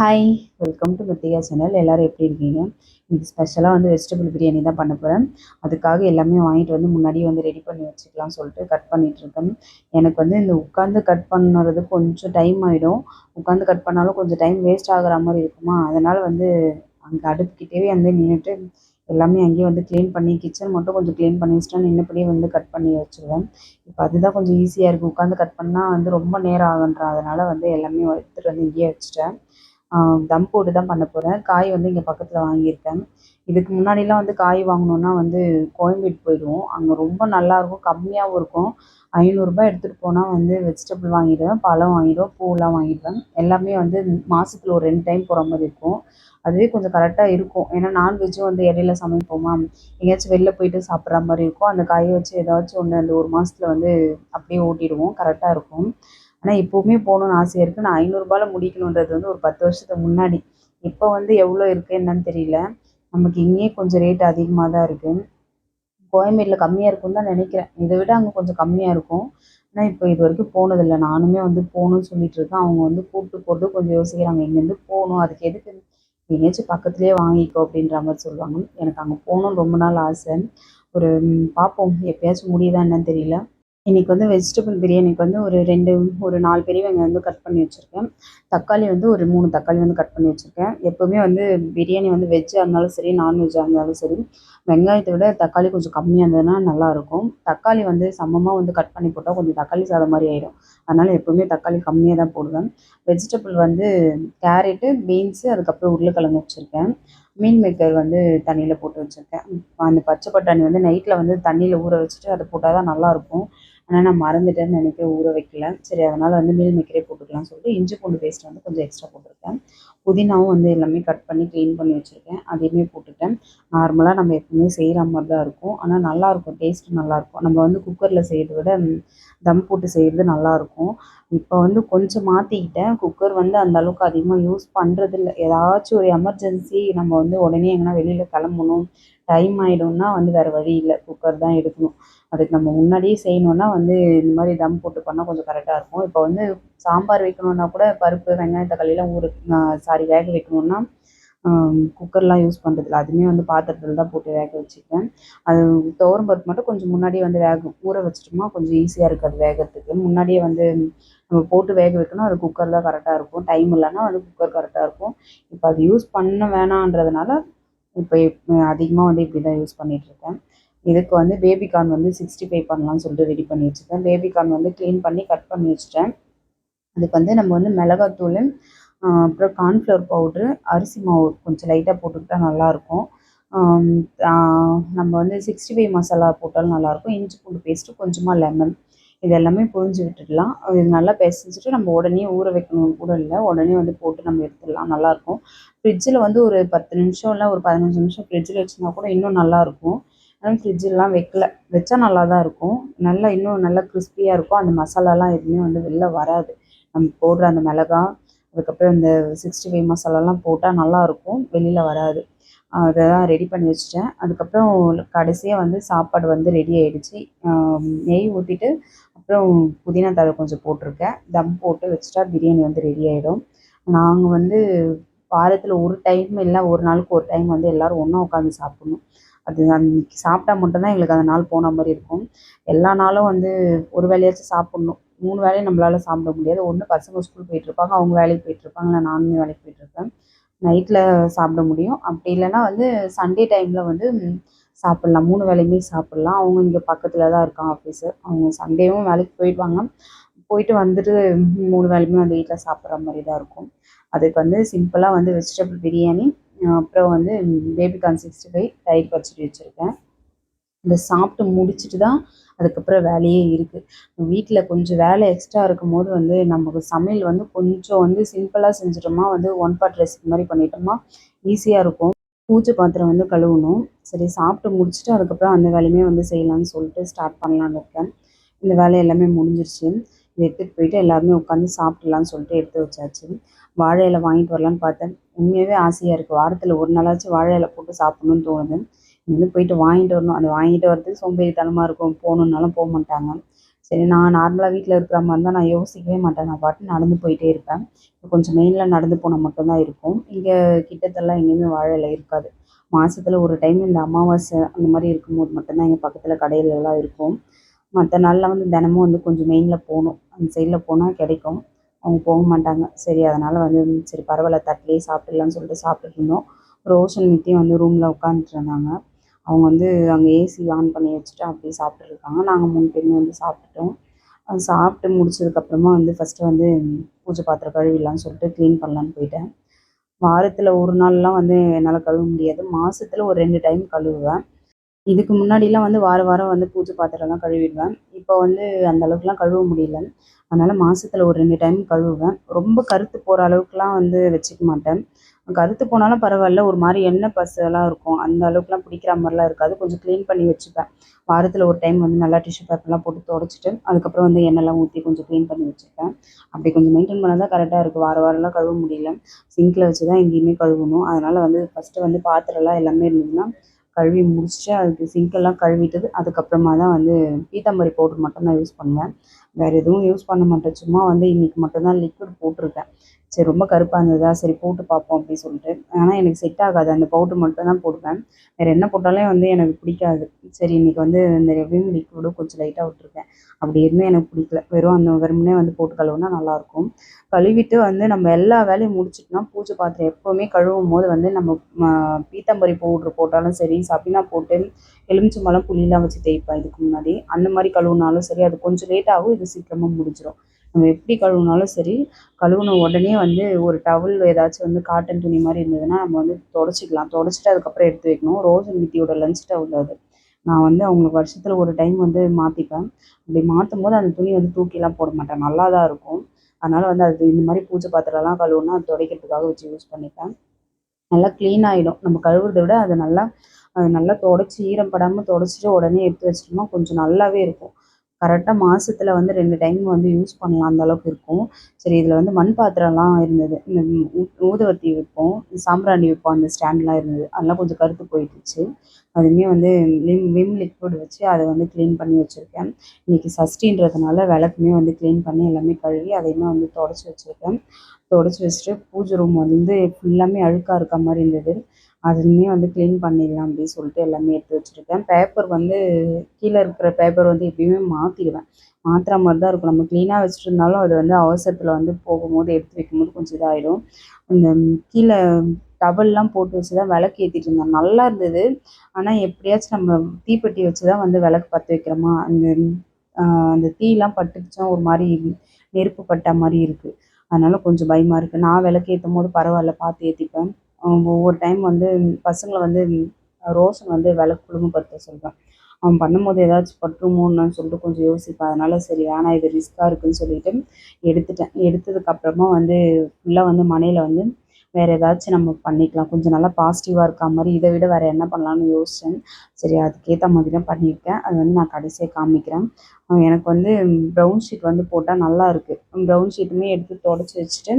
Hi welcome to Krithika channel எல்லோரும் எப்படி இருக்கீங்க? இன்னைக்கு ஸ்பெஷலாக வந்து வெஜிடபிள் பிரியாணி தான் பண்ண போகிறேன் அதுக்காக எல்லாமே வாங்கிட்டு வந்து முன்னாடியே வந்து ரெடி பண்ணி வச்சுக்கலாம் சொல்லிட்டு கட் பண்ணிகிட்ருக்கேன் எனக்கு வந்து இந்த உட்காந்து கட் பண்ணுறது கொஞ்சம் டைம் ஆகிடும் உட்காந்து கட் பண்ணாலும் கொஞ்சம் டைம் வேஸ்ட் ஆகிற மாதிரி இருக்குமா? அதனால் வந்து அங்கே அடுப்புக்கிட்டேவே வந்து நின்றுட்டு எல்லாமே அங்கேயே வந்து க்ளீன் பண்ணி கிச்சன் மட்டும் கொஞ்சம் க்ளீன் பண்ணி வச்சுட்டா நின்னபடியே வந்து கட் பண்ணி வச்சுருவேன். இப்போ அதுதான் கொஞ்சம் ஈஸியாக இருக்குது உட்காந்து கட் பண்ணால் வந்து ரொம்ப நேரம் ஆகுன்றான் அதனால் வந்து எல்லாமே எடுத்துகிட்டு வந்து இங்கேயே வச்சுட்டேன். தம் போட்டு தான் பண்ண போகிறேன் காய் வந்து இங்கே பக்கத்தில் வாங்கியிருக்கேன். இதுக்கு முன்னாடிலாம் வந்து காய் வாங்கணுன்னா வந்து கோயம்பேடு போயிடுவோம். அங்கே ரொம்ப நல்லாயிருக்கும் கம்மியாகவும் இருக்கும். ஐநூறுரூபா எடுத்துகிட்டு போனால் வந்து வெஜிடபிள் வாங்கிடுவேன் பழம் வாங்கிடுவேன் பூவெலாம் வாங்கிடுவேன். எல்லாமே வந்து மாதத்துல ஒரு ரெண்டு டைம் போகிற மாதிரி இருக்கும். அதுவே கொஞ்சம் கரெக்டாக இருக்கும். ஏன்னா நான்வெஜ்ஜும் வந்து இடையில சமைப்போமா? எங்கேயாச்சும் வெளில போயிட்டு சாப்பிட்ற மாதிரி இருக்கும். அந்த காயை வச்சு ஏதாச்சும் ஒன்று அந்த ஒரு மாதத்துல வந்து அப்படியே ஓட்டிடுவோம். கரெக்டாக இருக்கும். ஆனால் இப்போவுமே போகணுன்னு ஆசையாக இருக்குது நான் ஐநூறுரூபால முடிக்கணுன்றது வந்து ஒரு பத்து வருஷத்துக்கு முன்னாடி. இப்போ வந்து எவ்வளோ இருக்குது என்னன்னு தெரியல. நமக்கு இங்கேயே கொஞ்சம் ரேட் அதிகமாக தான் இருக்குது கோயம்பேட்டில் கம்மியாக இருக்கும்னு தான் நினைக்கிறேன். இதை விட அங்கே கொஞ்சம் கம்மியாக இருக்கும். ஆனால் இப்போ இது வரைக்கும் போனதில்லை. நானுமே வந்து போகணுன்னு சொல்லிட்டு இருக்கேன். அவங்க வந்து கூப்பிட்டு போகிறது கொஞ்சம் யோசிக்கிறாங்க. இங்கேருந்து போகணும். அதுக்கு எதுக்கு எங்கேயாச்சும் பக்கத்துலேயே வாங்கிக்கோ அப்படின்ற மாதிரி சொல்லுவாங்க. எனக்கு அங்கே போகணுன்னு ரொம்ப நாள் ஆசை. ஒரு பார்ப்போம். எப்பயாச்சும் முடியுதா என்னன்னு தெரியல. இன்றைக்கி வந்து வெஜிடபிள் பிரியாணிக்கு வந்து ஒரு ரெண்டு ஒரு நாலு பெரிய வெங்காயம் வந்து கட் பண்ணி வச்சுருக்கேன். தக்காளி வந்து ஒரு மூணு தக்காளி வந்து கட் பண்ணி வச்சுருக்கேன். எப்போவுமே வந்து பிரியாணி வந்து வெஜ்ஜாக இருந்தாலும் சரி நான்வெஜ்ஜாக இருந்தாலும் சரி வெங்காயத்தை விட தக்காளி கொஞ்சம் கம்மியாக இருந்ததுன்னா நல்லாயிருக்கும் தக்காளி வந்து சமமாக வந்து கட் பண்ணி போட்டால் கொஞ்சம் தக்காளி சாதம் மாதிரி ஆகிடும் அதனால் எப்போவுமே தக்காளி கம்மியாக தான் போடுவேன். வெஜிடபிள் வந்து கேரட்டு பீன்ஸு அதுக்கப்புறம் உருளைக்கிழங்கு வச்சுருக்கேன். மீன் மேக்கர் வந்து தண்ணியில் போட்டு வச்சுருக்கேன். அந்த பச்சை பட்டாணி வந்து நைட்டில் வந்து தண்ணியில் ஊற வச்சுட்டு அதை போட்டால் தான் நல்லாயிருக்கும் ஆனால் நான் மறந்துட்டேன்னு நினைக்கிறேன் ஊற வைக்கல. சரி அதனால் வந்து மீல் மேக்கரே போட்டுக்கலாம்னு சொல்லிட்டு இஞ்சி பூண்டு பேஸ்ட் வந்து கொஞ்சம் எக்ஸ்ட்ரா போட்டிருக்கேன். புதினாவும் வந்து எல்லாமே கட் பண்ணி க்ளீன் பண்ணி வச்சுருக்கேன். அதையுமே போட்டுட்டேன். நார்மலாக நம்ம எப்பவுமே செய்கிற மாதிரி தான் இருக்கும். ஆனால் நல்லாயிருக்கும் டேஸ்ட்டு நல்லாயிருக்கும் நம்ம வந்து குக்கரில் செய்கிறத விட தம் போட்டு செய்கிறது நல்லாயிருக்கும் இப்போ வந்து கொஞ்சம் மாற்றிக்கிட்டேன் குக்கர் வந்து அந்தளவுக்கு அதிகமாக யூஸ் பண்ணுறதில்ல ஏதாச்சும் ஒரு எமர்ஜென்சி நம்ம வந்து உடனே எங்கன்னா வெளியில் கிளம்பணும். டைம் ஆகிடும்னா வந்து வேறு வழி இல்லை. குக்கர் தான் எடுக்கணும். அதுக்கு நம்ம முன்னாடியே செய்யணுன்னா வந்து இந்த மாதிரி தம் போட்டு பண்ணால் கொஞ்சம் கரெக்டாக இருக்கும். இப்போ வந்து சாம்பார் வைக்கணுன்னா கூட பருப்பு வெங்காயம் தக்காளிலாம் ஊறு சாரி வேக வைக்கணுன்னா குக்கர்லாம் யூஸ் பண்ணுறதில்ல அதுவுமே வந்து பாத்திரத்தில் தான் போட்டு வேக வச்சுப்பேன். அது துவரம் பருப்பு மட்டும் கொஞ்சம் முன்னாடியே வந்து வேக ஊற வச்சிட்டோம்னா கொஞ்சம் ஈஸியாக இருக்குது அது வேகிறதுக்கு. முன்னாடியே வந்து நம்ம போட்டு வேக வைக்கணும். அது குக்கர் தான் கரெக்டாக இருக்கும். டைம் இல்லைன்னா வந்து குக்கர் கரெக்டாக இருக்கும். இப்போ அது யூஸ் பண்ண வேணான்றதுனால இப்போ அதிகமாக வந்து இப்படி தான் யூஸ் பண்ணிகிட்ருக்கேன் இதுக்கு வந்து பேபி கார்ன் வந்து சிக்ஸ்டி ஃபைவ் பண்ணலாம்னு சொல்லிட்டு ரெடி பண்ணி வச்சுருக்கேன் பேபி கார்ன் வந்து க்ளீன் பண்ணி கட் பண்ணி வச்சுட்டேன். அதுக்கு வந்து நம்ம வந்து மிளகாத்தூள் அப்புறம் கார்ன்ஃப்ளவர் பவுட்ரு அரிசி மாவு கொஞ்சம் லைட்டாக போட்டுக்கிட்டால் நல்லாயிருக்கும். நம்ம வந்து சிக்ஸ்டி ஃபைவ் மசாலா போட்டாலும் நல்லாயிருக்கும். இஞ்சி பூண்டு பேஸ்ட்டு கொஞ்சமாக லெமன் இது எல்லாமே புரிஞ்சு விட்டுடலாம். இது நல்லா பிசைஞ்சிட்டு நம்ம உடனே ஊற வைக்கணும் கூட இல்லை. உடனே வந்து போட்டு நம்ம எடுத்துடலாம். நல்லாயிருக்கும். ஃப்ரிட்ஜில் வந்து ஒரு பத்து நிமிஷம் இல்லை ஒரு பதினஞ்சு நிமிஷம் ஃப்ரிட்ஜில் வச்சுருந்தா கூட இன்னும் நல்லாயிருக்கும். ஆனால் ஃப்ரிட்ஜெலாம் வைக்கல. வச்சா நல்லா தான் இருக்கும். நல்லா இன்னும் நல்லா கிறிஸ்பியாக இருக்கும். அந்த மசாலாலாம் எதுவுமே வந்து வெளில வராது. நம்ம போடுற அந்த மிளகா அதுக்கப்புறம் இந்த சிக்ஸ்டி ஃபைவ் மசாலாலாம் போட்டால் நல்லாயிருக்கும் வெளியில் வராது. அதை தான் ரெடி பண்ணி வச்சுட்டேன். அதுக்கப்புறம் கடைசியாக வந்து சாப்பாடு வந்து ரெடி ஆகிடுச்சி நெய் ஊற்றிட்டு அப்புறம் புதினா தழை கொஞ்சம் போட்டிருக்கேன். தம் போட்டு வச்சுட்டா பிரியாணி வந்து ரெடி ஆகிடும் நாங்கள் வந்து வாரத்தில் ஒரு டைம் இல்லை ஒரு நாளுக்கு ஒரு டைம் வந்து எல்லோரும் ஒன்றா உட்காந்து சாப்பிட்ணும். அது அன்றைக்கி சாப்பிட்டா மட்டும்தான் எங்களுக்கு அந்த நாள் போன மாதிரி இருக்கும். எல்லா நாளும் வந்து ஒரு வேலையாச்சும் சாப்பிட்ணும். மூணு வேலையும் நம்மளால் சாப்பிட முடியாது. ஒன்று பசங்க ஸ்கூல் போயிட்டுருப்பாங்க அவங்க வேலைக்கு போயிட்டுருப்பாங்க நான் நானும் வேலைக்கு போயிட்டுருப்பேன். நைட்டில் சாப்பிட முடியும். அப்படி இல்லைன்னா வந்து சண்டே டைமில் வந்து சாப்பிட்லாம். மூணு வேலையுமே சாப்பிட்லாம். அவங்க இங்கே பக்கத்தில் தான் இருக்காங்க ஆஃபீஸு அவங்க சண்டேவும் வேலைக்கு போயிடுவாங்க. போயிட்டு வந்துட்டு மூணு வேலையுமே வந்து வீட்டில் சாப்பிட்ற மாதிரி தான் இருக்கும். அதுக்கு வந்து சிம்பிளாக வந்து வெஜிடபிள் பிரியாணி அப்புறம் வந்து பேபிகார்ன் சிக்ஸ்டி ஃபைவ் தயிர் பச்சடி வச்சுருக்கேன். இந்த சாப்பிட்டு முடிச்சுட்டு தான் அதுக்கப்புறம் வேலையே இருக்குது வீட்டில் கொஞ்சம் வேலை எக்ஸ்ட்ரா இருக்கும் போது வந்து நமக்கு சமையல் வந்து கொஞ்சம் வந்து சிம்பிளாக செஞ்சிட்டோமா வந்து ஒன் பார்ட் ரெசிபி மாதிரி பண்ணிட்டோமா ஈஸியாக இருக்கும். பூஜை பாத்திரம் வந்து கழுவணும். சரி சாப்பிட்டு முடிச்சுட்டு அதுக்கப்புறம் அந்த வேலையுமே வந்து செய்யலாம்னு சொல்லிட்டு ஸ்டார்ட் பண்ணலான்னு இருக்கேன். இந்த வேலை எல்லாமே முடிஞ்சிருச்சு. இதை எடுத்துகிட்டு போயிட்டு எல்லாருமே உட்காந்து சாப்பிட்லான்னு சொல்லிட்டு எடுத்து வச்சாச்சு. வாழை இலை வாங்கிட்டு வரலான்னு பார்த்தேன். உண்மையாகவே ஆசையாக இருக்குது வாரத்தில் ஒரு நாளாச்சும் வாழை இலை போட்டு சாப்பிட்ணுன்னு தோணுது. வந்து போயிட்டு வாங்கிட்டு வரணும். அது வாங்கிட்டு வரது சோம்பேறித்தனமாக இருக்கும். போகணுன்னாலும் போக மாட்டாங்க. சரி நான் நார்மலாக வீட்டில் இருக்கிற மாதிரி இருந்தால் நான் யோசிக்கவே மாட்டேன். நான் பாட்டு நடந்து போயிட்டே இருப்பேன். கொஞ்சம் மெயினில் நடந்து போனால் மட்டும்தான் இருக்கும். இங்கே கிட்டத்தெல்லாம் எங்கேயுமே வாழை இலை இருக்காது. மாதத்துல ஒரு டைம் இந்த அமாவாசை அந்த மாதிரி இருக்கும்போது மட்டும்தான் எங்கள் பக்கத்தில் கடையிலலாம் இருக்கும். மற்ற நாளில் வந்து தினமும் வந்து கொஞ்சம் மெயினில் போகணும். அந்த சைடில் போனால் கிடைக்கும். அவங்க போக மாட்டாங்க. சரி அதனால் வந்து சரி பரவாயில்ல தட்டிலே சாப்பிட்றலான்னு சொல்லிட்டு சாப்பிட்டுட்டு இருந்தோம். ரோஷன் மித்தியும் வந்து ரூமில் உட்காந்துட்டு இருந்தாங்க. அவங்க வந்து அங்கே ஏசி ஆன் பண்ணி வச்சுட்டு அப்படியே சாப்பிட்ருக்காங்க நாங்கள் மூணு பேருமே வந்து சாப்பிட்டுட்டோம். அது சாப்பிட்டு முடிச்சதுக்கப்புறமா வந்து ஃபஸ்ட்டு வந்து பூஜை பாத்திரம் கழுவிடலான்னு சொல்லிட்டு க்ளீன் பண்ணலான்னு போயிட்டேன். வாரத்தில் ஒரு நாள்லாம் வந்து என்னால் கழுவ முடியாது. மாதத்துல ஒரு ரெண்டு டைம் கழுவுவேன். இதுக்கு முன்னாடிலாம் வந்து வார வாரம் வந்து பூஜை பாத்திரம்லாம் கழுவிடுவேன். இப்போ வந்து அந்த அளவுக்குலாம் கழுவ முடியல. அதனால் மாதத்துல ஒரு ரெண்டு டைம் கழுவுவேன். ரொம்ப கருத்து போகிற அளவுக்குலாம் வந்து வச்சுக்க மாட்டேன். கருத்து போனாலும் பரவாயில்ல ஒரு மாதிரி எண்ணெய் பசைலாம் இருக்கும். அந்த அளவுக்குலாம் பிடிக்கிற மாதிரிலாம் இருக்காது. கொஞ்சம் க்ளீன் பண்ணி வச்சுப்பேன். வாரத்தில் ஒரு டைம் வந்து நல்லா டிஷ்யூ பேப்பர்லாம் போட்டு துடச்சிட்டு அதுக்கப்புறம் வந்து எண்ணெய்லாம் ஊற்றி கொஞ்சம் க்ளீன் பண்ணி வச்சுப்பேன். அப்படி கொஞ்சம் மெயின்டைன் பண்ணால் தான் கரெக்டாக இருக்குது வார வாரம்லாம் கழுவ முடியல. சிங்கில் வச்சு தான் எங்கேயுமே கழுவணும். அதனால் வந்து ஃபஸ்ட்டு வந்து பாத்திரம்லாம் எல்லாமே இருந்ததுன்னா கழுவி முடிச்சுட்டு அதுக்கு சிங்கெல்லாம் கழுவிட்டது அதுக்கப்புறமா தான் வந்து பீத்தாம்பரி பவுட்ரு மட்டும் தான் யூஸ் பண்ணுவேன். வேறு எதுவும் யூஸ் பண்ண மாட்டேன். சும்மா வந்து இன்றைக்கி மட்டும் தான் லிக்விட் போட்டிருக்கேன். சரி ரொம்ப கருப்பாக இருந்ததா சரி போட்டு பார்ப்போம் அப்படின்னு சொல்லிட்டு. ஆனால் எனக்கு செட் ஆகாது. அந்த பவுட்ரு மட்டும் தான் போடுவேன். வேறு என்ன போட்டாலே வந்து எனக்கு பிடிக்காது. சரி இன்றைக்கி வந்து இந்த ரெவியூம் லிக்விடும் கொஞ்சம் லைட்டாக விட்ருக்கேன் அப்படி இருந்தும் எனக்கு பிடிக்கல. வெறும் அந்த வெறுமனே வந்து போட்டு கழுவுனா நல்லாயிருக்கும். கழுவிட்டு வந்து நம்ம எல்லா வேலையும் முடிச்சிட்டோம்னா பூஜை பாத்திரம் எப்போவுமே கழுவும் போது வந்து நம்ம பீத்தம்பரி பவுட்ரு போட்டாலும் சரி சபினா போட்டு எலுமிச்சம்பழம் புளியெலாம் வச்சு தேய்ப்பேன். இதுக்கு முன்னாடி அந்த மாதிரி கழுவுனாலும் சரி அது கொஞ்சம் லேட் ஆகும். இது சீக்கிரமாக முடிஞ்சிடும் நம்ம எப்படி கழுவுனாலும் சரி கழுவுன உடனே வந்து ஒரு டவல் ஏதாச்சும் வந்து காட்டன் துணி மாதிரி இருந்ததுன்னா நம்ம வந்து தொடச்சிக்கலாம். தொடச்சிட்டு அதுக்கப்புறம் எடுத்து வைக்கணும். ரோஸ் நித்தியோட லஞ்ச் டவல் அது. நான் வந்து அவங்களுக்கு வருஷத்தில் ஒரு டைம் வந்து மாற்றிப்பேன் அப்படி மாற்றும் போது அந்த துணி வந்து தூக்கிலாம் போட மாட்டேன். நல்லா தான் இருக்கும். அதனால் வந்து அது இந்த மாதிரி பூஜை பாத்திரம்லாம் கழுவுனா அது துடைக்கிறதுக்காக வச்சு யூஸ் பண்ணிப்பேன். நல்லா க்ளீன் ஆகிடும் நம்ம கழுவுறதை விட அது நல்லா அது நல்லா தொடச்சி ஈரம் படாமல் தொடச்சிட்டு உடனே எடுத்து வச்சிட்டோம்னா கொஞ்சம் நல்லாவே இருக்கும். கரெக்டாக மாதத்துல வந்து ரெண்டு டைம் வந்து யூஸ் பண்ணலாம் அந்த அளவுக்கு இருக்கும். சரி இதில் வந்து மண் பாத்திரம்லாம் இருந்தது. இந்த ஊதுவத்தி வைப்போம் சாம்பிராணி வைப்போம் அந்த ஸ்டாண்ட்லாம் இருந்தது. அதெல்லாம் கொஞ்சம் கருத்து போயிட்டுச்சு அதுவுமே வந்து விம் விம் லிக்விட் வச்சு அதை வந்து க்ளீன் பண்ணி வச்சுருக்கேன். இன்றைக்கி சஷ்டின்றதுனால விளக்குமே வந்து க்ளீன் பண்ணி எல்லாமே கழுவி அதையுமே வந்து தொடச்சி வச்சுருக்கேன். தொடச்சி வச்சுட்டு பூஜை ரூம் வந்து ஃபுல்லாமே அழுக்காக இருக்க மாதிரி இருந்தது. அதுவுமே வந்து க்ளீன் பண்ணிடலாம் அப்படின்னு சொல்லிட்டு எல்லாமே எடுத்து வச்சுருக்கேன். பேப்பர் வந்து கீழே இருக்கிற பேப்பர் வந்து எப்பயுமே மாற்றிடுவேன் மாற்றுற மாதிரி தான் இருக்கும். நம்ம க்ளீனாக வச்சுட்டு இருந்தாலும் அது வந்து அவசரத்தில் வந்து போகும்போது எடுத்து வைக்கும்போது கொஞ்சம் இதாகிடும் அந்த கீழே டவல்லாம் போட்டு வச்சு தான் விளக்கு ஏற்றிட்டு இருந்தேன். நல்லா இருந்தது. ஆனால் எப்படியாச்சும் நம்ம தீப்பெட்டி வச்சு தான் வந்து விளக்கு பற்ற வைக்கிறோமா? அந்த அந்த தீயெலாம் பட்டுடுச்சுன்னா ஒரு மாதிரி நெருப்பு பட்ட மாதிரி இருக்குது அதனால் கொஞ்சம் பயமாக இருக்குது நான் விளக்கு ஏற்றும் போது பரவாயில்ல பார்த்து ஏற்றிப்பேன் ஒவ்வொரு டைம் வந்து பசங்களை வந்து ரோஷன் வந்து விளக்கு குடும்பப்படுத்த சொல்வேன் அவன் பண்ணும்போது ஏதாச்சும் பட்டுருமோன்னு சொல்லிட்டு கொஞ்சம் யோசிப்பேன் அதனால் சரி வேணாம் இது ரிஸ்க்காக இருக்குதுன்னு சொல்லிட்டு எடுத்துட்டேன். எடுத்ததுக்கப்புறமா வந்து ஃபுல்லாக வந்து மனையில் வந்து வேறு ஏதாச்சும் நம்ம பண்ணிக்கலாம். கொஞ்சம் நல்லா பாசிட்டிவாக இருக்கா மாதிரி இதை விட வேறு என்ன பண்ணலான்னு யோசித்தேன் சரி அதுக்கேற்ற மாதிரி தான் பண்ணியிருக்கேன். அது வந்து நான் கடைசியாக காமிக்கிறேன். எனக்கு வந்து ப்ரௌன் ஷீட் வந்து போட்டால் நல்லா இருக்குது ப்ரௌன் ஷீட்டுமே எடுத்து தொடச்சி வச்சுட்டு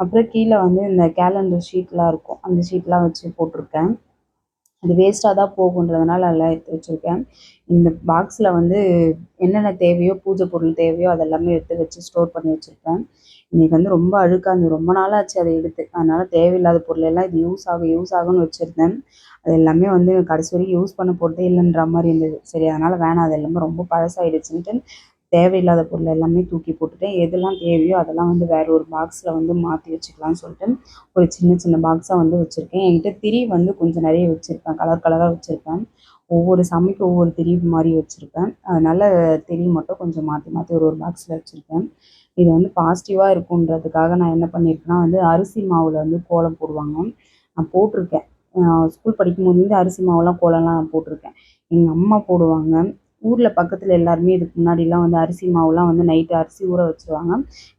அப்புறம் கீழே வந்து இந்த கேலண்டர் ஷீட்லாம் இருக்கும். அந்த ஷீட்லாம் வச்சு போட்டிருக்கேன். அது வேஸ்ட்டாக தான் போகுன்றதுனால எல்லாம் எடுத்து வச்சுருக்கேன். இந்த பாக்ஸில் வந்து என்னென்ன தேவையோ பூஜை பொருள் தேவையோ அதெல்லாமே எடுத்து வச்சு ஸ்டோர் பண்ணி வச்சுருப்பேன் இன்றைக்கி வந்து ரொம்ப அழுக்காக இருந்தது ரொம்ப நாளாச்சு அதை எடுத்து. அதனால் தேவையில்லாத பொருள் எல்லாம் இது யூஸ் ஆகும் யூஸ் ஆகும்னு வச்சுருந்தேன். அது எல்லாமே வந்து கடைசி வரைக்கும் யூஸ் பண்ண போகிறதே இல்லைன்ற மாதிரி இருந்தது. சரி அதனால் வேணாம் அது எல்லாமே ரொம்ப பழசாயிடுச்சுன்ட்டு தேவையில்லாத பொருள் எல்லாமே தூக்கி போட்டுட்டேன். எதெல்லாம் தேவையோ அதெல்லாம் வந்து வேறு ஒரு பாக்ஸில் வந்து மாற்றி வச்சுக்கலாம்னு சொல்லிட்டு ஒரு சின்ன சின்ன பாக்ஸாக வந்து வச்சுருக்கேன். என்கிட்ட திரி வந்து கொஞ்சம் நிறைய வச்சுருப்பேன். கலர் கலராக வச்சுருப்பேன். ஒவ்வொரு சாமிக்கும் ஒவ்வொரு திரி மாதிரி வச்சுருப்பேன். அதனால் திரி மட்டும் கொஞ்சம் மாற்றி மாற்றி ஒரு ஒரு பாக்ஸில் வச்சுருப்பேன் இது வந்து பாசிட்டிவாக இருக்குன்றதுக்காக நான் என்ன பண்ணியிருக்கேன்னா வந்து அரிசி மாவில் வந்து கோலம் போடுவாங்க. நான் போட்டிருக்கேன். ஸ்கூல் படிக்கும்போது அரிசி மாவுலாம் கோலம்லாம் நான் போட்டிருக்கேன். எங்கள் அம்மா போடுவாங்க. ஊரில் பக்கத்தில் எல்லாருமே இதுக்கு முன்னாடிலாம் வந்து அரிசி மாவுலாம் வந்து நைட்டு அரிசி ஊற வச்சுருவாங்க.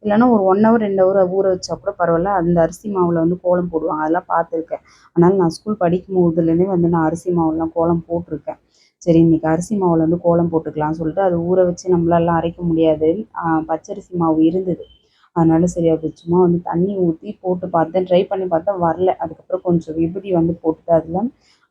இல்லைன்னா ஒரு ஒன் ஹவர் ரெண்டு ஹவர் ஊற வச்சா கூட பரவாயில்ல. அந்த அரிசி மாவில் வந்து கோலம் போடுவாங்க. அதெல்லாம் பார்த்துருக்கேன். அதனால் நான் ஸ்கூல் படிக்கும் போதுலேருந்தே வந்து நான் அரிசி மாவுலாம் கோலம் போட்டிருக்கேன். சரி இன்றைக்கி அரிசி மாவில் வந்து கோலம் போட்டுக்கலாம்னு சொல்லிட்டு அது ஊற வச்சு நம்மளாலாம் அரைக்க முடியாது. பச்சரிசி மாவு இருந்தது. அதனால சரி அது சும்மா வந்து தண்ணி ஊற்றி போட்டு பார்த்தேன். ட்ரை பண்ணி பார்த்தா வரல. அதுக்கப்புறம் கொஞ்சம் விபூதி வந்து போட்டுட்டு அதில்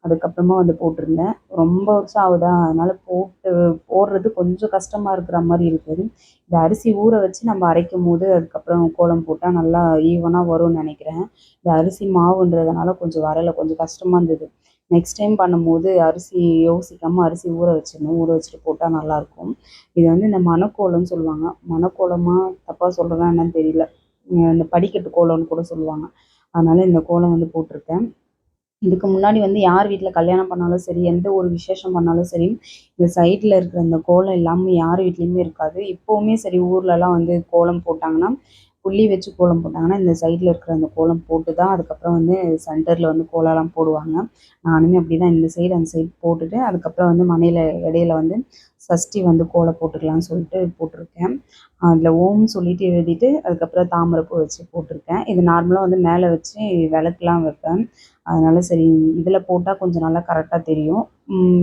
அதுக்கப்புறமா வந்து போட்டிருந்தேன். ரொம்ப வருஷம் ஆகுதா? அதனால் போட்டு போடுறது கொஞ்சம் கஷ்டமாக இருக்கிற மாதிரி இருக்குது இந்த அரிசி ஊற வச்சு நம்ம அரைக்கும் போது அதுக்கப்புறம் கோலம் போட்டால் நல்லா ஈவனாக வரும்னு நினைக்கிறேன். இந்த அரிசி மாவுன்றதுனால கொஞ்சம் வரலை. கொஞ்சம் கஷ்டமாக இருந்தது. நெக்ஸ்ட் டைம் பண்ணும்போது அரிசி யோசிக்காமல் அரிசி ஊற வச்சிடணும். ஊற வச்சுட்டு போட்டால் நல்லாயிருக்கும். இது வந்து இந்த மணக்கோலம்னு சொல்லுவாங்க. மணக்கோலமாக தப்பாக சொல்கிறேன்னா என்னன்னு தெரியல. இந்த படிக்கட்டு கோலம்னு கூட சொல்லுவாங்க. அதனால் இந்த கோலம் வந்து போட்டிருக்கேன். இதுக்கு முன்னாடி வந்து யார் வீட்டில் கல்யாணம் பண்ணாலும் சரி எந்த ஒரு விசேஷம் பண்ணாலும் சரி இந்த சைடில் இருக்கிற இந்த கோலம் இல்லாமல் யார் வீட்லேயுமே இருக்காது. இப்போவுமே சரி ஊர்லலாம் வந்து கோலம் போட்டாங்கன்னா புள்ளி வச்சு கோலம் போட்டாங்கன்னா இந்த சைடில் இருக்கிற அந்த கோலம் போட்டு தான் அதுக்கப்புறம் வந்து சென்டரில் வந்து கோலம்லாம் போடுவாங்க. நானுமே அப்படி தான் இந்த சைடு அந்த சைடு போட்டுட்டு அதுக்கப்புறம் வந்து மனையில் இடையில வந்து சஷ்டி வந்து கோலம் போட்டுக்கலாம்னு சொல்லிட்டு போட்டிருக்கேன். அதில் ஓம் சொல்லிட்டு எழுதிட்டு அதுக்கப்புறம் தாமரைப்பூ வச்சு போட்டிருக்கேன். இது நார்மலாக வந்து மேலே வச்சு விளக்குலாம் வைப்பேன். அதனால சரி இதில் போட்டால் கொஞ்சம் நல்லா கரெக்டாக தெரியும்.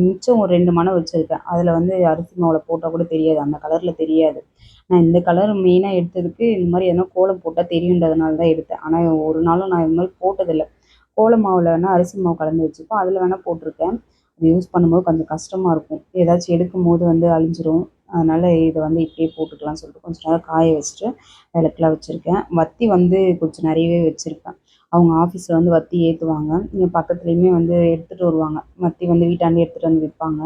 மிச்சம் ஒரு ரெண்டு மணம் வச்சுருக்கேன். அதில் வந்து அரிசி மாவில் போட்டால் கூட தெரியாது. அந்த கலரில் தெரியாது. நான் இந்த கலர் மெயினாக எடுத்ததுக்கு இந்த மாதிரி எதனா கோலம் போட்டால் தெரியுன்றதுனால தான் எடுத்தேன். ஆனால் ஒரு நாளும் நான் இது மாதிரி போட்டதில்லை. கோலம் மாவில் வேணால் அரிசி மாவு கலந்து வச்சுப்போம் அதில் வேணால் போட்டிருக்கேன். அது யூஸ் பண்ணும்போது கொஞ்சம் கஷ்டமாக இருக்கும். ஏதாச்சும் எடுக்கும் போது வந்து அழிஞ்சிரும். அதனால் இதை வந்து இப்படியே போட்டுக்கலாம்னு சொல்லிட்டு கொஞ்சம் நேரம் காய வச்சுட்டு விளக்குலாம் வச்சுருக்கேன். வத்தி வந்து கொஞ்சம் நிறையவே வச்சுருப்பேன். அவங்க ஆஃபீஸில் வந்து வத்தி ஏற்றுவாங்க இங்கே பக்கத்துலேயுமே வந்து எடுத்துகிட்டு வருவாங்க. வத்தி வந்து வீட்டாண்டே எடுத்துகிட்டு வந்து விற்பாங்க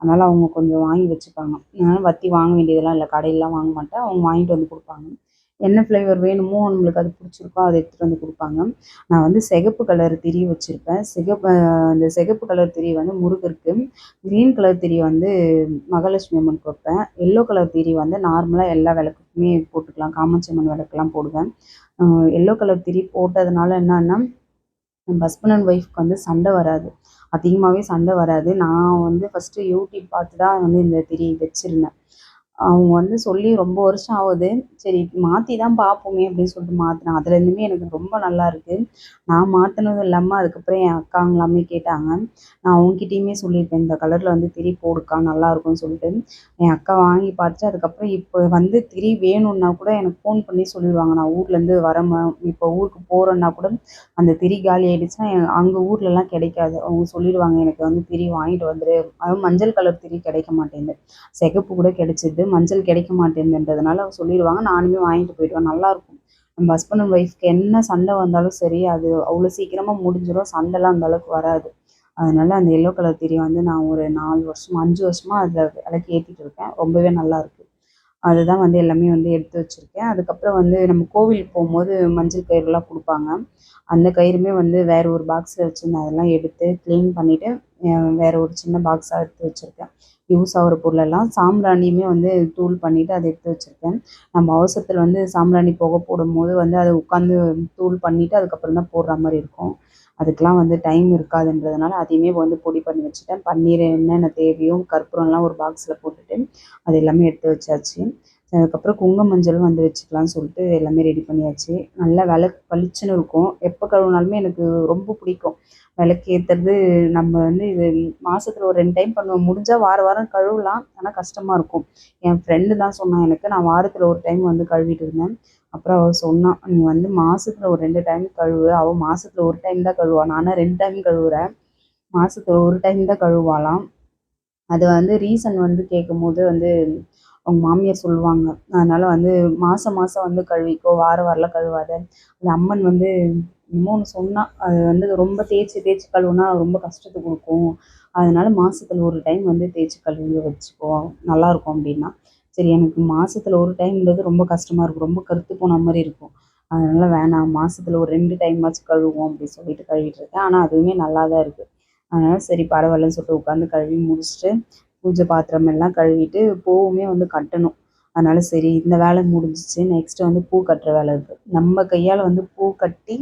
அதனால் அவங்க கொஞ்சம் வாங்கி வச்சுப்பாங்க. அதனால் வத்தி வாங்க வேண்டியதெல்லாம் இல்லை. கடையிலலாம் வாங்க மாட்டேன். அவங்க வாங்கிட்டு வந்து கொடுப்பாங்க. என்ன ஃப்ளேவர் வேணுமோ நம்மளுக்கு அது பிடிச்சிருக்கோ அதை எடுத்துகிட்டு வந்து கொடுப்பாங்க. நான் வந்து சிகப்பு கலர் திரி வச்சுருப்பேன். சிகப்பு அந்த சிகப்பு கலர் திரி வந்து முருகருக்கு. க்ரீன் கலர் திரி வந்து மகாலட்சுமி அம்மனுக்கு வைப்பேன். எல்லோ கலர் திரி வந்து நார்மலாக எல்லா விளக்குக்குமே போட்டுக்கலாம். காமாட்சி அம்மன் விளக்குலாம் போடுவேன். எல்லோ கலர் திரி போட்டதுனால என்னன்னா ஹஸ்பண்ட் அண்ட் ஒய்ஃப்க்கு வந்து சண்டை வராது. அதிகமாகவே சண்டை வராது. நான் வந்து ஃபஸ்ட்டு யூடியூப் பார்த்து தான் வந்து இந்த திரி வச்சுருந்தேன். அவங்க வந்து சொல்லி ரொம்ப வருஷம் ஆகுது. சரி மாற்றி தான் பார்ப்போமே அப்படின்னு சொல்லிட்டு மாற்றினேன் அதுலேருந்துமே எனக்கு ரொம்ப நல்லா இருக்குது நான் மாற்றினதும் இல்லாமல் அதுக்கப்புறம் என் அக்காங்களாமே கேட்டாங்க. நான் அவங்ககிட்டயுமே சொல்லியிருக்கேன். இந்த கலரில் வந்து திரி போடுக்கா நல்லாயிருக்கும்னு சொல்லிட்டு. என் அக்கா வாங்கி பார்த்துட்டு அதுக்கப்புறம் இப்போ வந்து திரி வேணும்னா கூட எனக்கு ஃபோன் பண்ணி சொல்லிடுவாங்க. நான் ஊர்லேருந்து வர இப்போ ஊருக்கு போகிறேன்னா கூட அந்த திரி காலி ஆகிடுச்சுன்னா அங்கே ஊர்லலாம் கிடைக்காது. அவங்க சொல்லிடுவாங்க எனக்கு வந்து திரி வாங்கிட்டு வந்துடு அதுவும் மஞ்சள் கலர் திரி கிடைக்க மாட்டேங்குது. சிகப்பு கூட கிடைச்சிது. மஞ்சள் கிடைக்க மாட்டேங்குதுன்றதுனால அவங்க சொல்லிடுவாங்க நானுமே வாங்கிட்டு போயிடுவேன் நல்லாயிருக்கும் நம்ம ஹஸ்பண்ட் அண்ட் ஒய்ஃப்க்கு என்ன சண்டை வந்தாலும் சரி அது அவ்வளோ சீக்கிரமாக முடிஞ்சிடும் சண்டைலாம் அந்த அளவுக்கு வராது. அதனால அந்த எல்லோ கலர் திரி வந்து நான் ஒரு நாலு வருஷம் அஞ்சு வருஷமாக அதில் விளக்கு ஏற்றிட்டு இருக்கேன். ரொம்பவே நல்லாயிருக்கு அதுதான் வந்து எல்லாமே வந்து எடுத்து வச்சுருக்கேன். அதுக்கப்புறம் வந்து நம்ம கோவிலுக்கு போகும்போது மஞ்சள் கயிறுலாம் கொடுப்பாங்க. அந்த கயிறுமே வந்து வேற ஒரு பாக்ஸில் வச்சுருந்தேன். அதெல்லாம் எடுத்து க்ளீன் பண்ணிவிட்டு வேற ஒரு சின்ன பாக்ஸாக எடுத்து வச்சுருக்கேன். யூஸ் ஆகிற பொருளெல்லாம் சாம்பிராணியுமே வந்து தூள் பண்ணிவிட்டு அதை எடுத்து வச்சுருக்கேன். நம்ம அவசரத்தில் வந்து சாம்பிராணி புகை போடும்போது வந்து அதை உட்காந்து தூள் பண்ணிவிட்டு அதுக்கப்புறம் தான் போடுற மாதிரி இருக்கும். அதுக்கெலாம் வந்து டைம் இருக்காதுன்றதுனால அதையுமே வந்து பொடி பண்ணி வச்சுட்டேன். பன்னீர் என்னென்ன தேவையோ கற்பூரம்லாம் ஒரு பாக்ஸில் போட்டுட்டு அது எல்லாமே எடுத்து வச்சாச்சு. அதுக்கப்புறம் குங்கும மஞ்சளும் வந்து வச்சுக்கலாம்னு சொல்லிட்டு எல்லாமே ரெடி பண்ணியாச்சு. நல்லா விளக்கு பளிச்சுன்னு இருக்கும். எப்போ கழுவினாலுமே எனக்கு ரொம்ப பிடிக்கும். விளக்கு ஏற்றுறது நம்ம வந்து இது மாதத்துல ஒரு ரெண்டு டைம் பண்ணுவோம். முடிஞ்சால் வாரம் வாரம் கழுவலாம். ஆனால் கஷ்டமாக இருக்கும். என் ஃப்ரெண்டு தான் சொன்னான் எனக்கு. நான் வாரத்தில் ஒரு டைம் வந்து கழுவிட்டு இருந்தேன். அப்புறம் அவள் சொன்னான் நீ வந்து மாதத்துல ஒரு ரெண்டு டைம் கழுவு. அவள் மாதத்துல ஒரு டைம் தான் கழுவா. நானும் ரெண்டு டைம் கழுவுறேன். மாதத்துல ஒரு டைம் தான் கழுவாலாம் அது வந்து ரீசன் வந்து கேட்கும்போது வந்து அவங்க மாமியார் சொல்லுவாங்க. அதனால் வந்து மாதம் மாதம் வந்து கழுவிக்கோ வாரம் வாரம்லாம் கழுவாத. அந்த அம்மன் வந்து என்னமோ ஒன்று சொன்னால் அது வந்து ரொம்ப தேய்ச்சி தேய்ச்சி கழுவுனா ரொம்ப கஷ்டத்தை கொடுக்கும். அதனால மாதத்துல ஒரு டைம் வந்து தேய்ச்சி கழுவி வச்சுக்கோ. நல்லாயிருக்கும் அப்படின்னா. சரி எனக்கு மாதத்துல ஒரு டைம்ன்றது ரொம்ப கஷ்டமாக இருக்கும். ரொம்ப கருத்து போன மாதிரி இருக்கும். அதனால் வேணாம் மாதத்துல ஒரு ரெண்டு டைமாச்சும் கழுவுவோம் அப்படின்னு சொல்லிட்டு கழுவிட்டு இருக்கேன். ஆனால் அதுவுமே நல்லா தான் இருக்குது அதனால் சரி பரவாயில்லன்னு சொல்லிட்டு உட்காந்து கழுவி முடிச்சுட்டு பூஜை பாத்திரம் எல்லாம் கழுவிட்டு பூவுமே வந்து கட்டணும். அதனால் சரி இந்த வேலை முடிஞ்சிச்சு. நெக்ஸ்ட்டு வந்து பூ கட்டுற வேலை இருக்குது நம்ம கையால் வந்து பூ கட்டி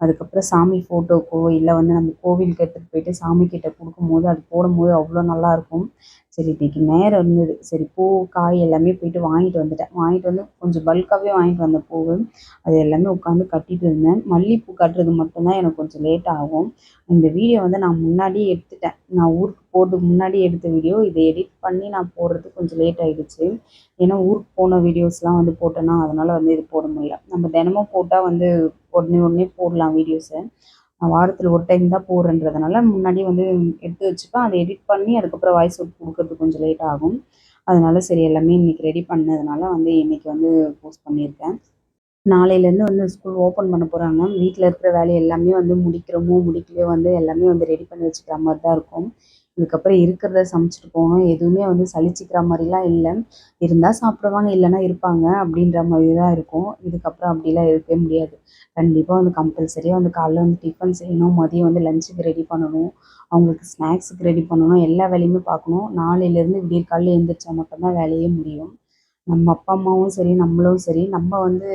அதுக்கப்புறம் சாமி ஃபோட்டோக்கோ இல்லை வந்து நம்ம கோவிலுக்கு எடுத்துகிட்டு போயிட்டு சாமிக்கிட்ட கொடுக்கும்போது அது போடும்போது அவ்வளோ நல்லாயிருக்கும் சரி இன்றைக்கி நேரம் இருந்தது. சரி பூ காய் எல்லாமே போயிட்டு வாங்கிட்டு வந்துட்டேன். வாங்கிட்டு வந்து கொஞ்சம் பல்காகவே வாங்கிட்டு வந்த பூ அது எல்லாமே உட்காந்து கட்டிட்டு இருந்தேன். மல்லிகைப்பூ கட்டுறது மட்டும்தான் எனக்கு கொஞ்சம் லேட் ஆகும். இந்த வீடியோ வந்து நான் முன்னாடியே எடுத்துட்டேன். நான் ஊருக்கு போகிறதுக்கு முன்னாடி எடுத்த வீடியோ இதை எடிட் பண்ணி நான் போடுறதுக்கு கொஞ்சம் லேட் ஆகிடுச்சு ஏன்னா ஊருக்கு போன வீடியோஸ்லாம் வந்து போட்டேன்னா அதனால் வந்து இது போட முடியல. நம்ம தினமும் போட்டால் வந்து உடனே உடனே போடலாம் வீடியோஸை நான் வாரத்தில் ஒரு டைம் தான் போடுறேன்றதுனால முன்னாடி வந்து எடுத்து வச்சுப்பேன். அதை எடிட் பண்ணி அதுக்கப்புறம் வாய்ஸ் அவுட் கொடுக்கறதுக்கு கொஞ்சம் லேட் ஆகும். அதனால சரி எல்லாமே இன்றைக்கி ரெடி பண்ணதுனால வந்து இன்றைக்கி வந்து போஸ்ட் பண்ணியிருக்கேன். நாளையிலேருந்து வந்து ஸ்கூல் ஓப்பன் பண்ண போகிறாங்க வீட்டில் இருக்கிற வேலை எல்லாமே வந்து முடிக்கிறோமோ முடிக்கலையோ வந்து எல்லாமே வந்து ரெடி பண்ணி வச்சுக்கிற மாதிரி தான் இருக்கும். இதுக்கப்புறம் இருக்கிறத சமைச்சிட்டு போகணும். எதுவுமே வந்து சலிச்சிக்கிற மாதிரிலாம் இல்லை. இருந்தால் சாப்பிடுவாங்க இல்லைன்னா இருப்பாங்க அப்படின்ற மாதிரி தான் இருக்கும். இதுக்கப்புறம் அப்படிலாம் இருக்கவே முடியாது. கண்டிப்பாக வந்து கம்பல்சரியாக வந்து காலைல வந்து டிஃபன் செய்யணும். மதியம் வந்து லஞ்சுக்கு ரெடி பண்ணணும். அவங்களுக்கு ஸ்நாக்ஸுக்கு ரெடி பண்ணணும். எல்லா வேலையுமே பார்க்கணும். நாளையிலேருந்து விடியற்காலில் எழுந்திரிச்சா மட்டும்தான் வேலையே முடியும். நம்ம அப்பா அம்மாவும் சரி நம்மளும் சரி. நம்ம வந்து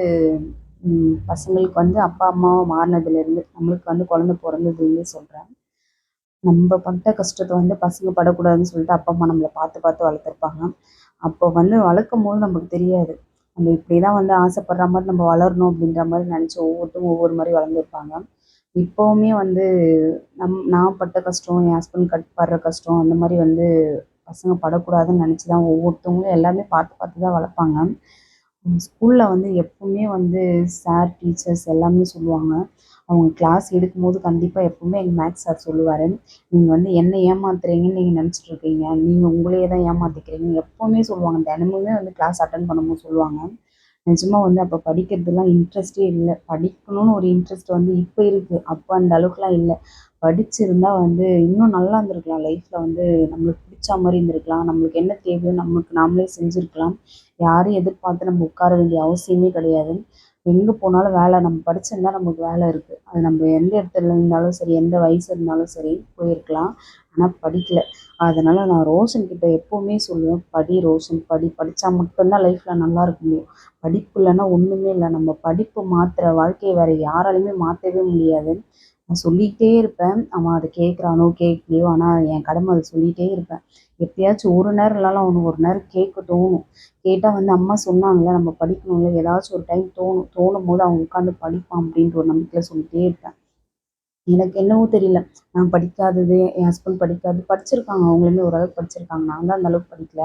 பசங்களுக்கு வந்து அப்பா அம்மாவை மாறினதுலேருந்து நம்மளுக்கு வந்து குழந்த பிறந்ததுலேருந்து சொல்கிறேன் நம்ம பட்ட கஷ்டத்தை வந்து பசங்க படக்கூடாதுன்னு சொல்லிட்டு அப்பா அம்மா நம்மளை பார்த்து பார்த்து வளர்த்துருப்பாங்க. அப்போ வந்து வளர்க்கும் போது நமக்கு தெரியாது. நம்ம இப்படி தான் வந்து ஆசைப்படுற மாதிரி நம்ம வளரணும் அப்படின்ற மாதிரி நினச்சி ஒவ்வொருத்தரும் ஒவ்வொரு மாதிரி வளர்ந்துருப்பாங்க. இப்போவுமே வந்து நம் நான் பட்ட கஷ்டம் என் ஹஸ்பண்ட் கட் படுற கஷ்டம் அந்த மாதிரி வந்து பசங்க படக்கூடாதுன்னு நினச்சி தான் ஒவ்வொருத்தவங்களும் எல்லாமே பார்த்து பார்த்து தான் வளர்ப்பாங்க. ஸ்கூலில் வந்து எப்பவுமே வந்து சார் டீச்சர்ஸ் எல்லாமே சொல்லுவாங்க. அவங்க கிளாஸ் எடுக்கும்போது கண்டிப்பாக எப்பவுமே எங்கள் மேக்ஸ் சார் சொல்லுவார் நீங்கள் வந்து என்ன ஏமாத்துறீங்கன்னு நீங்கள் நினச்சிட்டு இருக்கீங்க. நீங்கள் உங்களையே தான் ஏமாற்றிக்கிறீங்க எப்போவுமே சொல்லுவாங்க. தினமுமே வந்து கிளாஸ் அட்டன் பண்ணும்போது சொல்லுவாங்க. நிஜமாக வந்து அப்போ படிக்கிறதுலாம் இன்ட்ரெஸ்டே இல்லை. படிக்கணும்னு ஒரு இன்ட்ரெஸ்ட் வந்து இப்போ இருக்குது அப்போ அந்த அளவுக்குலாம் இல்லை. படிச்சிருந்தா வந்து இன்னும் நல்லா இருந்திருக்கலாம். லைஃப்பில் வந்து நம்மளுக்கு பிடிச்ச மாதிரி இருந்திருக்கலாம். நம்மளுக்கு என்ன தேவையோ நம்மளுக்கு நாமளே செஞ்சுருக்கலாம். யாரையும் எதிர்பார்த்து நம்ம உட்கார வேண்டிய அவசியமே கிடையாது. எங்கே போனாலும் வேலை நம்ம படிச்சிருந்தா நமக்கு வேலை இருக்குது அது நம்ம எந்த இடத்துல இருந்தாலும் சரி எந்த வயசு இருந்தாலும் சரி போயிருக்கலாம். ஆனால் படிக்கல. அதனால் நான் ரோஷன் கிட்ட எப்போவுமே சொல்லுவேன் படி ரோஷன் படி. படித்தா மட்டும்தான் லைஃப்பில் நல்லா இருக்க முடியும். படிப்பு இல்லைன்னா ஒன்றுமே இல்லை. நம்ம படிப்பு மாற்றுற வாழ்க்கையை வேறு யாராலையுமே மாற்றவே முடியாது நான் சொல்லிக்கிட்டே இருப்பேன். அவன் அதை கேட்குறானோ கேட்கலையோ ஆனால் என் கடமை அதை சொல்லிகிட்டே இருப்பேன். எப்பயாச்சும் ஒரு நேரம் இல்லைனாலும் அவனுக்கு ஒரு நேரம் கேட்க தோணும். கேட்டால் வந்து அம்மா சொன்னாங்கல்ல நம்ம படிக்கணும்ல ஏதாச்சும் ஒரு டைம் தோணும். தோணும் போது அவன் உட்காந்து படிப்பான் அப்படின்ற ஒரு நம்பிக்கையில் சொல்லிகிட்டே இருப்பேன். எனக்கு என்னவோ தெரியல. நான் படிக்காதது என் ஹஸ்பண்ட் படிக்காது படிச்சிருக்காங்க. அவங்களுமே ஓரளவுக்கு படிச்சிருக்காங்க. நான் தான் அந்த அளவுக்கு படிக்கல.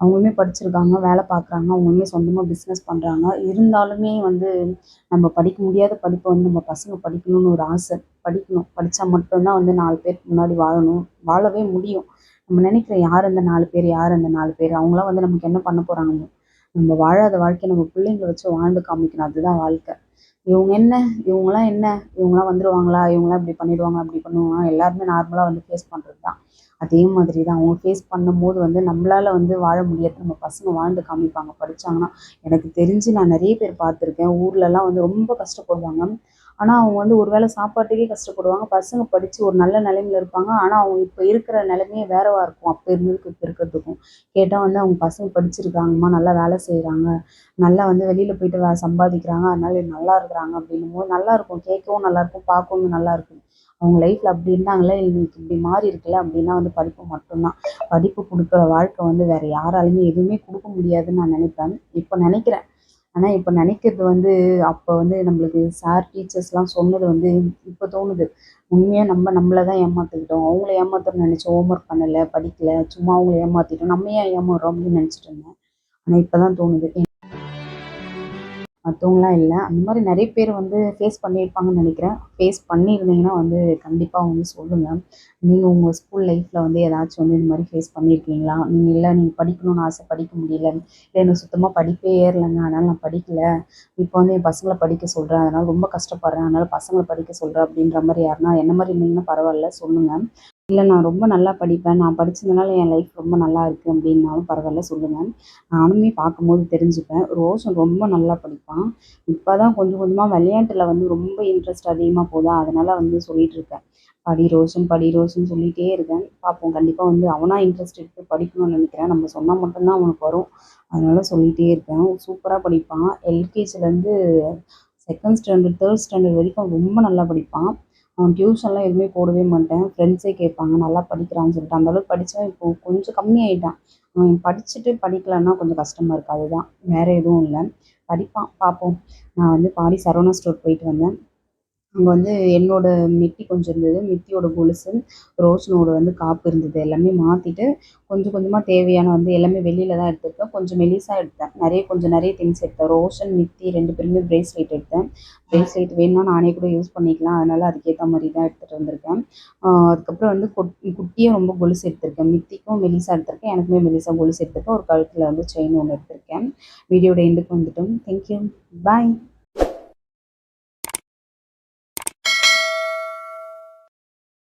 அவங்களுமே படிச்சிருக்காங்க வேலை பார்க்குறாங்க அவங்களுமே சொந்தமாக பிஸ்னஸ் பண்ணுறாங்க இருந்தாலுமே வந்து நம்ம படிக்க முடியாத படிப்பை வந்து நம்ம பசங்க படிக்கணும்னு ஒரு ஆசை. படிக்கணும். படித்தா மட்டும்தான் வந்து நாலு பேருக்கு முன்னாடி வாழணும். வாழவே முடியும். நம்ம நினைக்கிற யார் அந்த நாலு பேர் யார் அந்த நாலு பேர்? அவங்களாம் வந்து நமக்கு என்ன பண்ண போகிறாங்க நம்ம வாழாத வாழ்க்கையை நம்ம பிள்ளைங்களை வச்சு வாழ்ந்து காமிக்கணும். அதுதான் வாழ்க்கை. இவங்க என்ன? இவங்களாம் என்ன? இவங்களாம் வந்துடுவாங்களா இவங்களாம் இப்படி பண்ணிடுவாங்க அப்படி பண்ணுவாங்க எல்லாருமே நார்மலாக வந்து ஃபேஸ் பண்ணுறது தான் அதே மாதிரி தான் அவங்க ஃபேஸ் பண்ணும்போது வந்து நம்மளால் வந்து வாழ முடியாது. நம்ம பசங்க வாழ்ந்து காமிப்பாங்க படித்தாங்கன்னா எனக்கு தெரிஞ்சு நான் நிறைய பேர் பார்த்துருக்கேன். ஊர்லலாம் வந்து ரொம்ப கஷ்டப்படுவாங்க. ஆனால் அவங்க வந்து ஒரு வேளை சாப்பாட்டுக்கே கஷ்டப்படுவாங்க. பசங்க படித்து ஒரு நல்ல நிலைமையில் இருப்பாங்க. ஆனால் அவங்க இப்போ இருக்கிற நிலைமையே வேறவா இருக்கும். அப்போ இருந்ததுக்கு இப்போ இருக்கிறதுக்கும். கேட்டால் வந்து அவங்க பசங்க படிச்சிருக்காங்கம்மா நல்லா வேலை செய்கிறாங்க நல்லா வந்து வெளியில் போயிட்டு வே சம்பாதிக்கிறாங்க. அதனால நல்லா இருக்கிறாங்க அப்படின்னும் போது நல்லா இருக்கும். கேட்கவும் நல்லாயிருக்கும் பார்க்கவும் நல்லாயிருக்கும் அவங்க லைஃப்பில் அப்படி இருந்தாங்களே இன்னைக்கு இப்படி மாறி இருக்குல்ல அப்படின்னா வந்து படிப்பு மட்டும்தான். படிப்பு கொடுக்குற வாழ்க்கை வந்து வேறு யாராலையுமே எதுவுமே கொடுக்க முடியாதுன்னு நான் நினைப்பேன். இப்போ நினைக்கிறேன். ஆனால் இப்போ நினைக்கிறது வந்து அப்போ வந்து நம்மளுக்கு சார் டீச்சர்ஸ்லாம் சொன்னது வந்து இப்போ தோணுது. உண்மையாக நம்ம நம்மளை தான் ஏமாற்றிக்கிட்டோம் அவங்கள ஏமாற்றணும்னு நினச்சோம் ஹோம் ஒர்க் பண்ணலை படிக்கலை சும்மா அவங்கள ஏமாற்றிட்டோம் நம்ம ஏன் ஏமாறுறோம் அப்படின்னு நினச்சிட்டு இருந்தேன். ஆனால் இப்போ தான் தோணுது. மற்றவங்களாம் இல்லை. அந்த மாதிரி நிறைய பேர் வந்து ஃபேஸ் பண்ணியிருப்பாங்கன்னு நினைக்கிறேன். ஃபேஸ் பண்ணியிருந்தீங்கன்னா வந்து கண்டிப்பாக வந்து சொல்லுங்கள் நீங்கள் உங்கள் ஸ்கூல் லைஃப்பில் வந்து ஏதாச்சும் வந்து இந்த மாதிரி ஃபேஸ் பண்ணியிருக்கீங்களா? நீங்கள் இல்லை நீங்கள் படிக்கணும்னு ஆசை படிக்க முடியல. இல்லை எனக்கு சுத்தமாக படிப்பே ஏறலைங்க. அதனால் நான் படிக்கல. இப்போ வந்து என் பசங்களை படிக்க சொல்கிறேன் அதனால் ரொம்ப கஷ்டப்படுறேன். அதனால் பசங்களை படிக்க சொல்கிறேன் அப்படின்ற மாதிரி யாருன்னா என்ன மாதிரி இருந்தீங்கன்னா பரவாயில்ல சொல்லுங்கள் இல்லை நான் ரொம்ப நல்லா படிப்பேன். நான் படித்ததுனால என் லைஃப் ரொம்ப நல்லா இருக்குது அப்படின்னாலும் பரவாயில்ல சொல்லுங்கள் நானுமே பார்க்கும்போது தெரிஞ்சுப்பேன். ரோஷன் ரொம்ப நல்லா படிப்பான். இப்போ தான் கொஞ்சம் கொஞ்சமாக விளையாட்டில் வந்து ரொம்ப இன்ட்ரெஸ்ட் அதிகமாக போதா அதனால் வந்து சொல்லிகிட்ருக்கேன் படி ரோஷன் படி ரோஷன் சொல்லிகிட்டே இருக்கேன். பார்ப்போம். கண்டிப்பாக வந்து அவனாக இன்ட்ரெஸ்ட் எடுத்து படிக்கணும்னு நினைக்கிறேன். நம்ம சொன்னால் மட்டும்தான் அவனுக்கு வரும். அதனால் சொல்லிகிட்டே இருக்கேன். சூப்பராக படிப்பான். எல்கேஜிலேருந்து செகண்ட் ஸ்டாண்டர்ட் தேர்ட் ஸ்டாண்டர்ட் வரைக்கும் ரொம்ப நல்லா படிப்பான். டியூஷன்லாம் எதுவுமே போடவே மாட்டேன். ஃப்ரெண்ட்ஸே கேட்பாங்க நல்லா படிக்கிறான்னு சொல்லிட்டு. அந்தளவுக்கு படித்தான் இப்போது கொஞ்சம் கம்மியாயிட்டான். அவன் படிச்சுட்டு படிக்கலைன்னா கொஞ்சம் கஷ்டமாக இருக்குது அதுதான். வேறு எதுவும் இல்லை. படிப்பான். பார்ப்போம். நான் வந்து பாடி சரவணா ஸ்டோர் போயிட்டு வந்தேன். அங்கே வந்து என்னோட மெட்டி கொஞ்சம் இருந்தது. மித்தியோட கொலுசு ரோஷனோட வந்து காப்பு இருந்தது. எல்லாமே மாற்றிட்டு கொஞ்சம் கொஞ்சமாக தேவையான வந்து எல்லாமே வெளியில் தான் எடுத்திருக்கேன். கொஞ்சம் மெலிசாக எடுத்தேன். நிறைய கொஞ்சம் நிறைய திங்ஸ் எடுத்தேன். ரோஷன் மித்தி ரெண்டு பேருமே ப்ரேஸ்லெட் எடுத்தேன். ப்ரேஸ்லெட் வேணும்னா நானே கூட யூஸ் பண்ணிக்கலாம். அதனால் அதுக்கேற்ற மாதிரி தான் எடுத்துகிட்டு வந்திருக்கேன். அதுக்கப்புறம் வந்து குட் குட்டியாக ரொம்ப கொலுசு எடுத்திருக்கேன். மித்திக்கும் மெலிசா எடுத்திருக்கேன். எனக்குமே மெலிசா கொலுசு எடுத்திருக்கேன். ஒரு கழுத்தில் வந்து செயின் ஒன்று எடுத்திருக்கேன். வீடியோட எண்டுக்கு வந்துட்டோம். Thank you bye